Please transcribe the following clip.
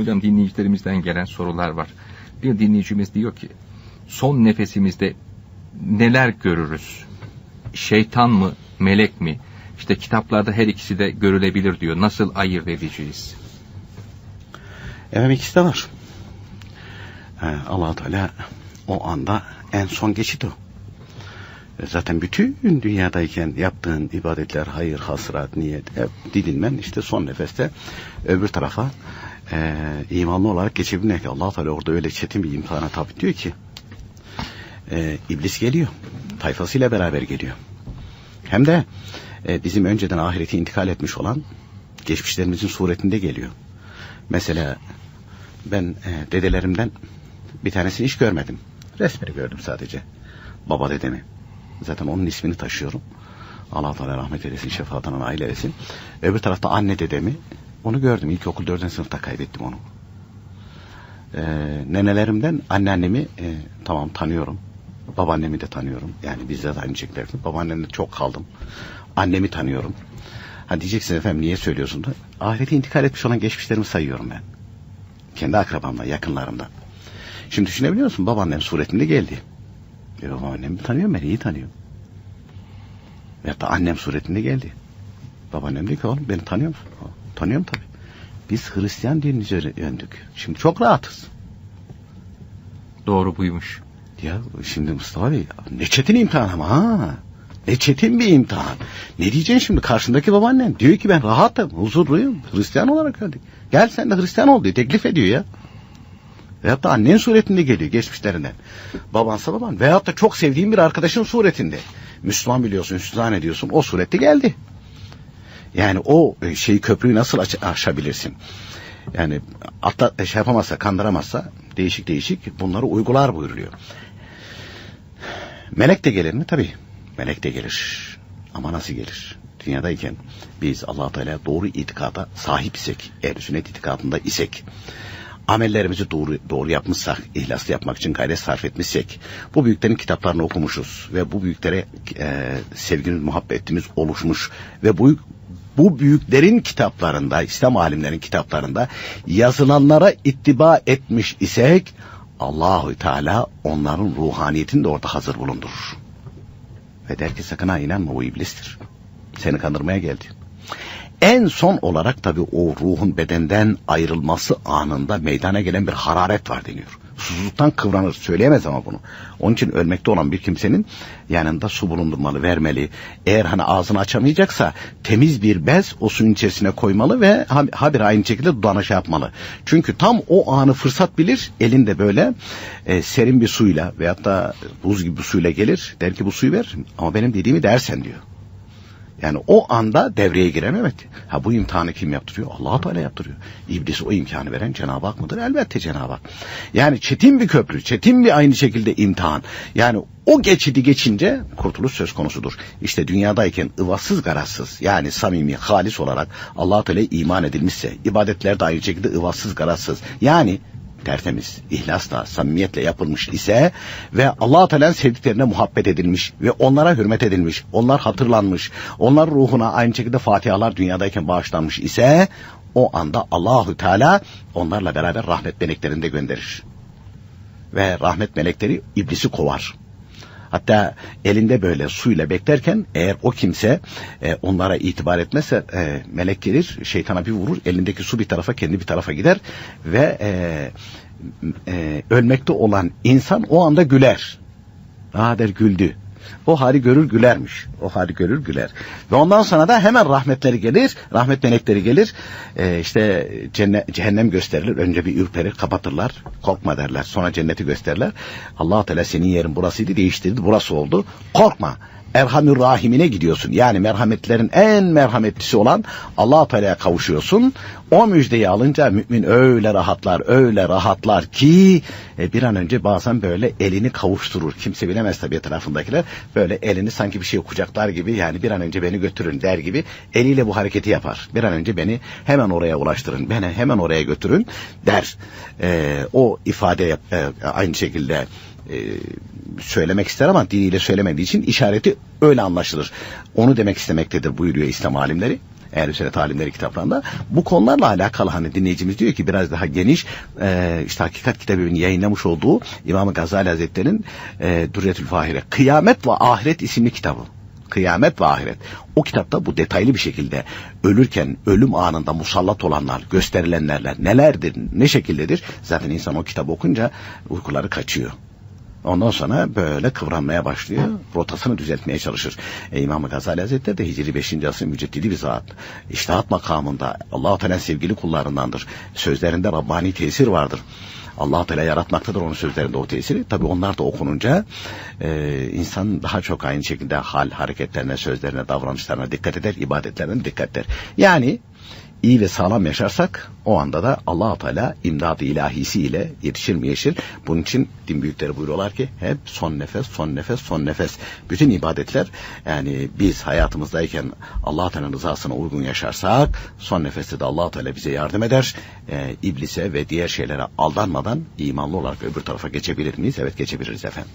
Hocam dinleyicilerimizden gelen sorular var. Bir dinleyicimiz diyor ki son nefesimizde neler görürüz? Şeytan mı, melek mi? İşte kitaplarda her ikisi de görülebilir diyor. Nasıl ayırt edeceğiz? Evet ikisi de var. Ee, allah Teala o anda en son geçit o. E, Zaten bütün dünyadayken yaptığın ibadetler, hayır, hasrat, niyet, hep didinmen işte son nefeste öbür tarafa e, imanlı olarak geçebilmek. allah Teala orada öyle çetin bir imtihana tabi diyor ki e, iblis geliyor. Tayfasıyla beraber geliyor. Hem de e, bizim önceden ahireti intikal etmiş olan geçmişlerimizin suretinde geliyor. Mesela ben e, dedelerimden bir tanesini hiç görmedim. Resmini gördüm sadece. Baba dedemi. Zaten onun ismini taşıyorum. Allah Teala rahmet eylesin, şefaatine nail eylesin. Öbür tarafta anne dedemi. Onu gördüm. İlkokul dördüncü sınıfta kaybettim onu. Ee, nenelerimden anneannemi e, tamam tanıyorum. Babaannemi de tanıyorum. Yani bizde de aynı şekilde. Babaannemle çok kaldım. Annemi tanıyorum. Ha diyeceksin efendim niye söylüyorsun da? Ahirete intikal etmiş olan geçmişlerimi sayıyorum ben. Kendi akrabamla, yakınlarımdan. Şimdi düşünebiliyor musun? Babaannem suretinde geldi. E babaannemi tanıyorum ben, iyi tanıyorum. Veyahut da annem suretinde geldi. Babaannem diyor ki oğlum beni tanıyor musun? "Aa, Tanıyorum tabii. Biz Hristiyan dinini yöndük. Şimdi çok rahatız. Doğru buymuş. Ya şimdi Mustafa Bey ne çetin imtihan ama ha. Ne çetin bir imtihan. Ne diyeceksin şimdi karşındaki babaannen? Diyor ki ben rahatım, huzurluyum. Hristiyan olarak öldük. Gel sen de Hristiyan ol diye teklif ediyor ya. Veyahut da annen suretinde geliyor geçmişlerinden. Babansa baban. Veyahut da çok sevdiğin bir arkadaşın suretinde. Müslüman biliyorsun, Müslüman ediyorsun. O surette geldi. Yani o e, şeyi köprüyü nasıl aç- aşabilirsin? Yani atla, şey yapamazsa, kandıramazsa değişik değişik bunları uygular buyuruluyor. Melek de gelir mi? Tabii. Melek de gelir. Ama nasıl gelir? Dünyadayken biz allah Teala doğru itikada sahip isek, ehl sünnet itikadında isek, amellerimizi doğru, doğru yapmışsak, ihlaslı yapmak için gayret sarf etmişsek, bu büyüklerin kitaplarını okumuşuz ve bu büyüklere e, sevgimiz, muhabbetimiz oluşmuş ve bu bu büyüklerin kitaplarında, İslam alimlerin kitaplarında yazılanlara ittiba etmiş isek, Allahü Teala onların ruhaniyetini de orada hazır bulundurur. Ve der ki sakın ha inanma o iblistir. Seni kandırmaya geldi. En son olarak tabii o ruhun bedenden ayrılması anında meydana gelen bir hararet var deniyor. Susuzluktan kıvranır. Söyleyemez ama bunu. Onun için ölmekte olan bir kimsenin yanında su bulundurmalı, vermeli. Eğer hani ağzını açamayacaksa temiz bir bez o suyun içerisine koymalı ve ha- habire aynı şekilde dudağına şey yapmalı. Çünkü tam o anı fırsat bilir. Elinde böyle e, serin bir suyla veyahut da buz gibi bir suyla gelir. Der ki bu suyu ver ama benim dediğimi dersen diyor. Yani o anda devreye giren. Ha bu imtihanı kim yaptırıyor? allah Teala yaptırıyor. İblis o imkanı veren Cenab-ı Hak mıdır? Elbette Cenab-ı Hak. Yani çetin bir köprü, çetin bir aynı şekilde imtihan. Yani o geçidi geçince kurtuluş söz konusudur. İşte dünyadayken ıvasız garazsız yani samimi, halis olarak allah Teala iman edilmişse, ibadetler de aynı şekilde ıvasız garazsız. Yani tertemiz, ihlasla, samimiyetle yapılmış ise ve Allah Teala'nın sevdiklerine muhabbet edilmiş ve onlara hürmet edilmiş, onlar hatırlanmış, onlar ruhuna aynı şekilde fatihalar dünyadayken bağışlanmış ise o anda Allahü Teala onlarla beraber rahmet meleklerini de gönderir. Ve rahmet melekleri iblisi kovar. Hatta elinde böyle suyla beklerken eğer o kimse e, onlara itibar etmezse e, melek gelir şeytana bir vurur elindeki su bir tarafa kendi bir tarafa gider ve e, e, ölmekte olan insan o anda güler. Aa der güldü. O hali görür gülermiş. O hali görür güler. Ve ondan sonra da hemen rahmetleri gelir. Rahmet melekleri gelir. Ee, işte cennet, cehennem gösterilir. Önce bir ürperir kapatırlar. Korkma derler. Sonra cenneti gösterirler. allah Teala senin yerin burasıydı değiştirdi. Burası oldu. Korkma. Erhamür Rahim'ine gidiyorsun. Yani merhametlerin en merhametlisi olan allah Teala'ya kavuşuyorsun. O müjdeyi alınca mümin öyle rahatlar, öyle rahatlar ki e, bir an önce bazen böyle elini kavuşturur. Kimse bilemez tabii etrafındakiler. Böyle elini sanki bir şey kucaklar gibi yani bir an önce beni götürün der gibi eliyle bu hareketi yapar. Bir an önce beni hemen oraya ulaştırın, beni hemen oraya götürün der. E, o ifade e, aynı şekilde e, söylemek ister ama diliyle söylemediği için işareti öyle anlaşılır. Onu demek istemektedir buyuruyor İslam alimleri. ehl sünnet alimleri kitaplarında. Bu konularla alakalı hani dinleyicimiz diyor ki biraz daha geniş e, işte Hakikat kitabının yayınlamış olduğu İmam Gazali Hazretleri'nin e, Durretül Fahire Kıyamet ve Ahiret isimli kitabı. Kıyamet ve ahiret. O kitapta bu detaylı bir şekilde ölürken ölüm anında musallat olanlar, gösterilenlerler nelerdir, ne şekildedir? Zaten insan o kitabı okunca uykuları kaçıyor. Ondan sonra böyle kıvranmaya başlıyor. Rotasını düzeltmeye çalışır. E, İmam Gazali Hazretleri de Hicri 5. asrın müceddidi bir zat. İştihat makamında Allah-u Teala sevgili kullarındandır. Sözlerinde Rabbani tesir vardır. Allah Teala yaratmaktadır onun sözlerinde o tesiri. Tabi onlar da okununca e, insan daha çok aynı şekilde hal, hareketlerine, sözlerine, davranışlarına dikkat eder, ibadetlerine dikkat eder. Yani iyi ve sağlam yaşarsak o anda da allah Teala imdadı ilahisi ile yetişir mi yeşil. Bunun için din büyükleri buyuruyorlar ki hep son nefes, son nefes, son nefes. Bütün ibadetler yani biz hayatımızdayken allah Teala'nın rızasına uygun yaşarsak son nefeste de allah Teala bize yardım eder. Ee, iblise ve diğer şeylere aldanmadan imanlı olarak öbür tarafa geçebilir miyiz? Evet geçebiliriz efendim.